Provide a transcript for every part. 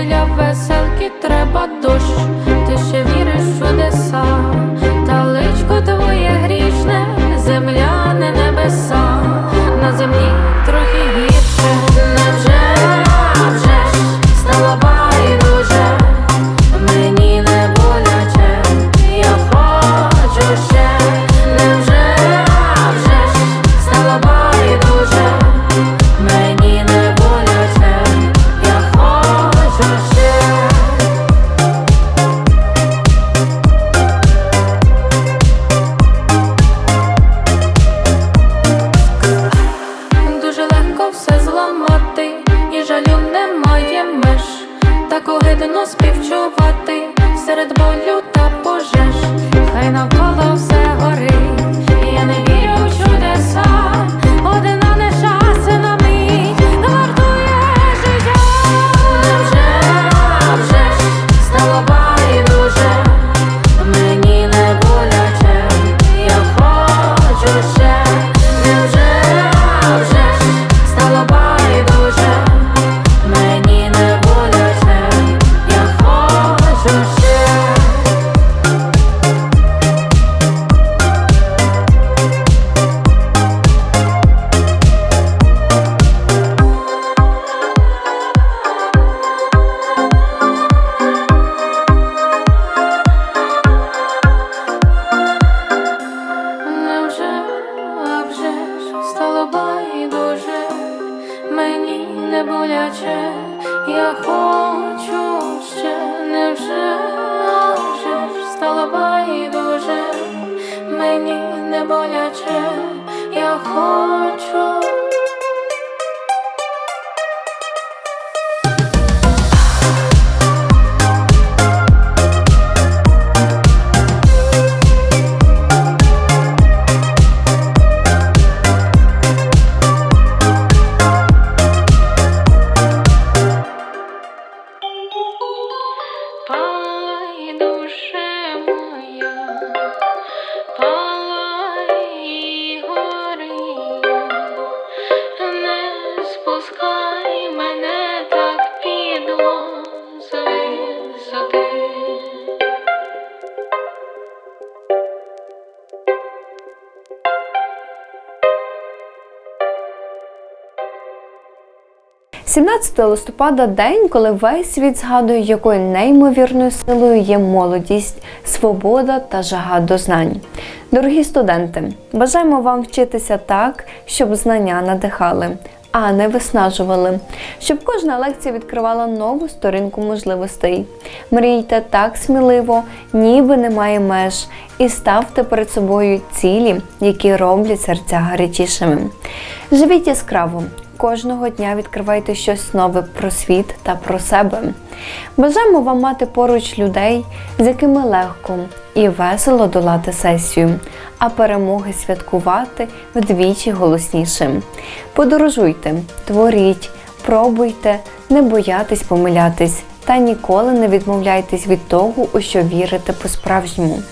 melhor vai ser. Не я хочу ще, а вже ж стало байдуже, мені не боляче, я хочу. 17 листопада день, коли весь світ згадує, якою неймовірною силою є молодість, свобода та жага до знань. Дорогі студенти, бажаємо вам вчитися так, щоб знання надихали, а не виснажували, щоб кожна лекція відкривала нову сторінку можливостей. Мрійте так сміливо, ніби немає меж, і ставте перед собою цілі, які роблять серця гарячішими. Живіть яскраво, Кожного дня відкривайте щось нове про світ та про себе. Бажаємо вам мати поруч людей, з якими легко і весело долати сесію, а перемоги святкувати вдвічі голосніше. Подорожуйте, творіть, пробуйте, не боятись помилятись та ніколи не відмовляйтесь від того, у що вірите по-справжньому.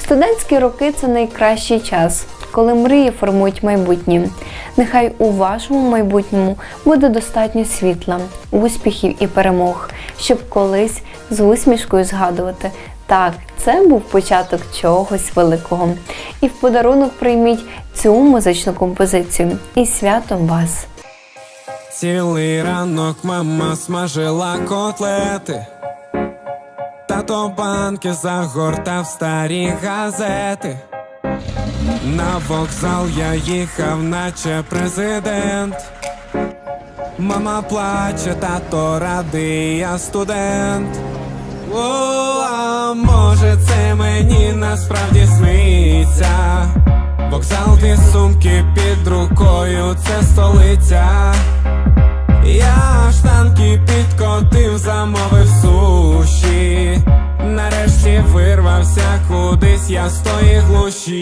Студентські роки це найкращий час, коли мрії формують майбутнє. Нехай у вашому майбутньому буде достатньо світла, успіхів і перемог, щоб колись з усмішкою згадувати. Так, це був початок чогось великого. І в подарунок прийміть цю музичну композицію і святом вас! Цілий ранок мама смажила котлети, тато банки загортав старі газети. На вокзал я їхав, наче президент. Мама плаче, тато радий, я студент. О, а може це мені насправді сниться Вокзал, дві сумки під рукою, це столиця Я штанки підкотив, замовив суші. Нарешті вирвався кудись, я з тої глуші.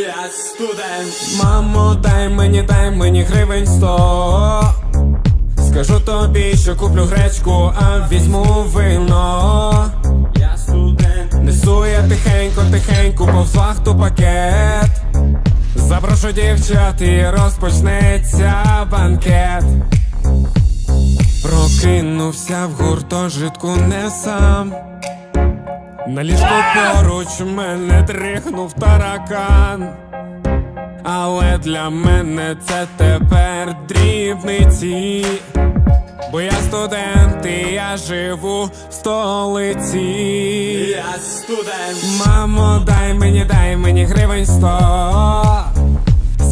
Я студент. Мамо, дай мені, дай мені гривень сто. Скажу тобі, що куплю гречку, а візьму вино. Я студент. Несу я тихенько, тихенько, повз вахту пакет. Запрошу дівчат і розпочнеться банкет. Прокинувся в гуртожитку не сам. На ліжку поруч мене трихнув таракан. Але для мене це тепер дрібниці. Бо я студент і я живу в столиці. Я студент. Мамо, дай мені, дай мені гривень сто.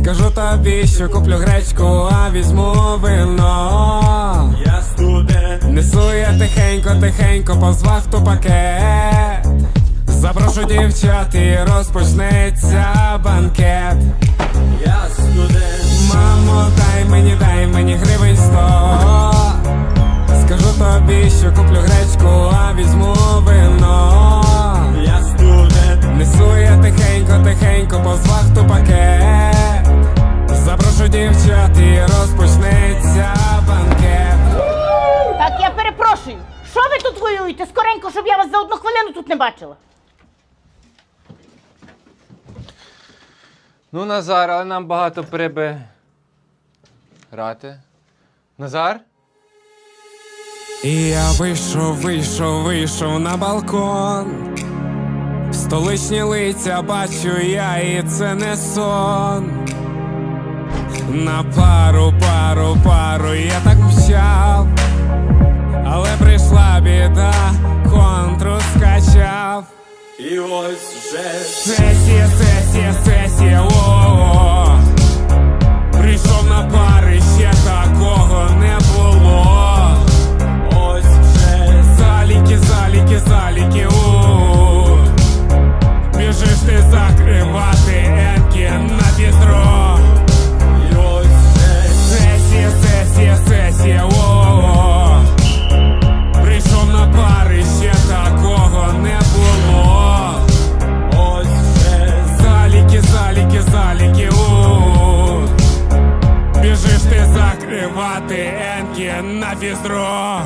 Скажу тобі, що куплю гречку, а візьму вино. Я студент. Несу я тихенько, тихенько, повз вахту пакет. Запрошу дівчат і розпочнеться банкет. Я студент. Мамо, дай мені, дай мені гривень сто. Скажу тобі, що куплю гречку, а візьму вино. Я студент. Несу я тихенько, тихенько, повз вахту пакет. Запрошу дівчат і розпочнеться банкет. Так, я перепрошую. Що ви тут воюєте? Скоренько, щоб я вас за одну хвилину тут не бачила. Ну, Назар, але нам багато приби. Грати. Назар? І я вийшов, вийшов, вийшов на балкон. Столичні лиця бачу я, і це не сон. На пару, пару, пару я так мчав, але прийшла біда, контру скачав. І ось вже сесія, сесія, сесія, закривати енки на візро.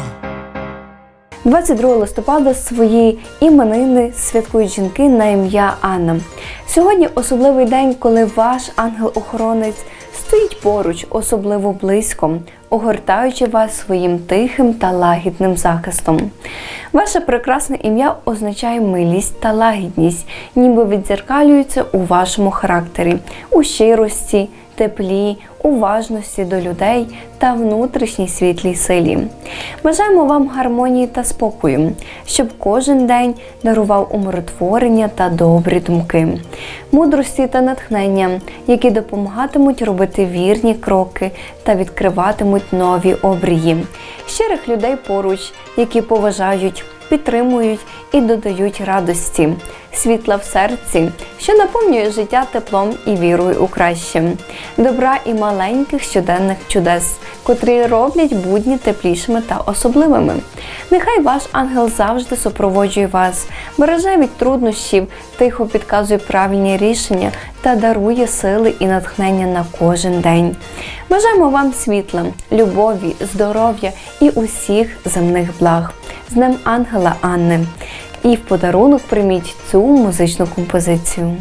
22 листопада свої іменини святкують жінки на ім'я Анна. Сьогодні особливий день, коли ваш ангел-охоронець стоїть поруч, особливо близько, огортаючи вас своїм тихим та лагідним захистом. Ваше прекрасне ім'я означає милість та лагідність, ніби відзеркалюється у вашому характері, у щирості, теплі, уважності до людей та внутрішній світлій силі. Бажаємо вам гармонії та спокою, щоб кожен день дарував умиротворення та добрі думки, мудрості та натхнення, які допомагатимуть робити вірні кроки та відкриватимуть нові обрії, щирих людей поруч, які поважають підтримують і додають радості, світла в серці, що наповнює життя теплом і вірою у краще, добра і маленьких щоденних чудес, котрі роблять будні теплішими та особливими. Нехай ваш ангел завжди супроводжує вас, береже від труднощів, тихо підказує правильні рішення та дарує сили і натхнення на кожен день. Бажаємо вам світла, любові, здоров'я і усіх земних благ. З Днем Ангела Анни. І в подарунок прийміть цю музичну композицію.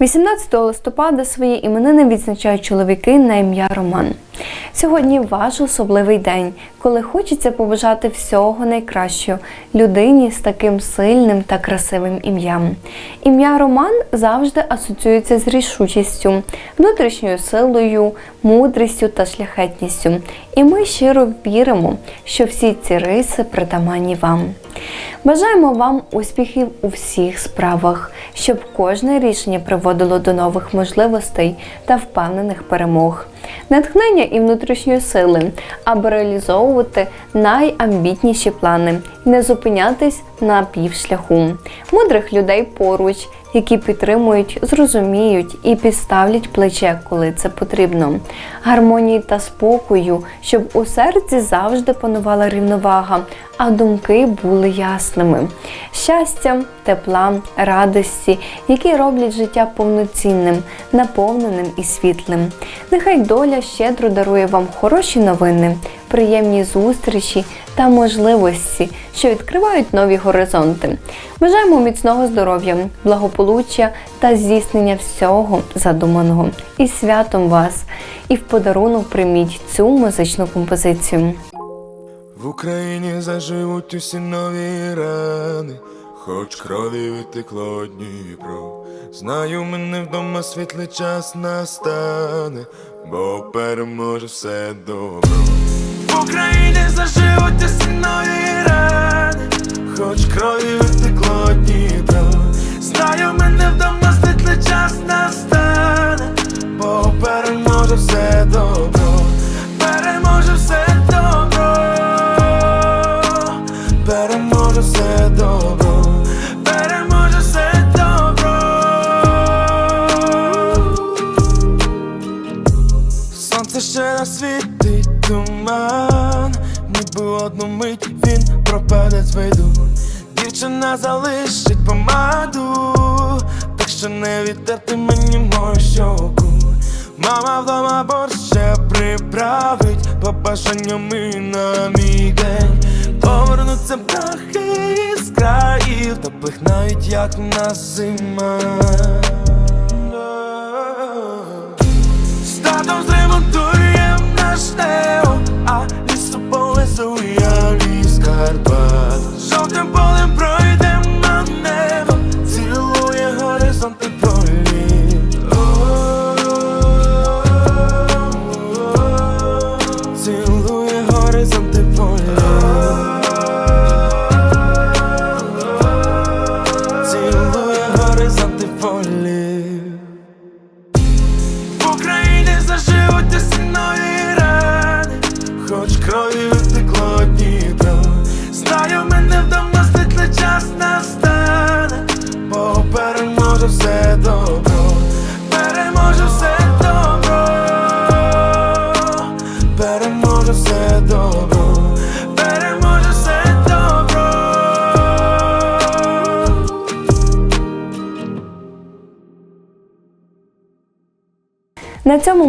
18 листопада свої іменини відзначають чоловіки на ім'я Роман. Сьогодні ваш особливий день, коли хочеться побажати всього найкращого людині з таким сильним та красивим ім'ям. Ім'я Роман завжди асоціюється з рішучістю, внутрішньою силою, мудрістю та шляхетністю. І ми щиро віримо, що всі ці риси притаманні вам. Бажаємо вам успіхів у всіх справах, щоб кожне рішення приводило до нових можливостей та впевнених перемог, натхнення і внутрішньої сили, аби реалізовувати найамбітніші плани не зупинятись на півшляху. Мудрих людей поруч, які підтримують, зрозуміють і підставлять плече, коли це потрібно. Гармонії та спокою, щоб у серці завжди панувала рівновага, а думки були ясними. Щастя, тепла, радості, які роблять життя повноцінним, наповненим і світлим. Нехай доля щедро дарує вам хороші новини, приємні зустрічі та можливості, що відкривають нові горизонти. Бажаємо міцного здоров'я, благополуччя та здійснення всього задуманого. І святом вас! І в подарунок прийміть цю музичну композицію. В Україні заживуть усі нові рани, хоч крові витекло Дніпро. Знаю, мене вдома світлий час настане, бо переможе все добро. Україні заживуть усі нові рани, хоч крові витекло Дніпро. Знаю, мене вдома світлий час настане, бо переможе все добро, Сонце ще не світить туман, ніби одну мить він пропаде з виду. Дівчина залишить помаду, так що не відтерти мені мою щоку. Мама вдома борщ ще приправить побажаннями на мій день. Повернуться птахи з країв, теплих навіть як в нас зима. stay.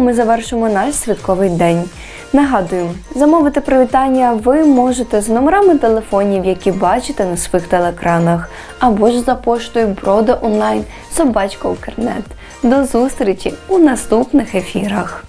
Ми завершимо наш святковий день. Нагадую, замовити привітання ви можете з номерами телефонів, які бачите на своїх телекранах, або ж за поштою брода онлайн собачка Укрнет. До зустрічі у наступних ефірах.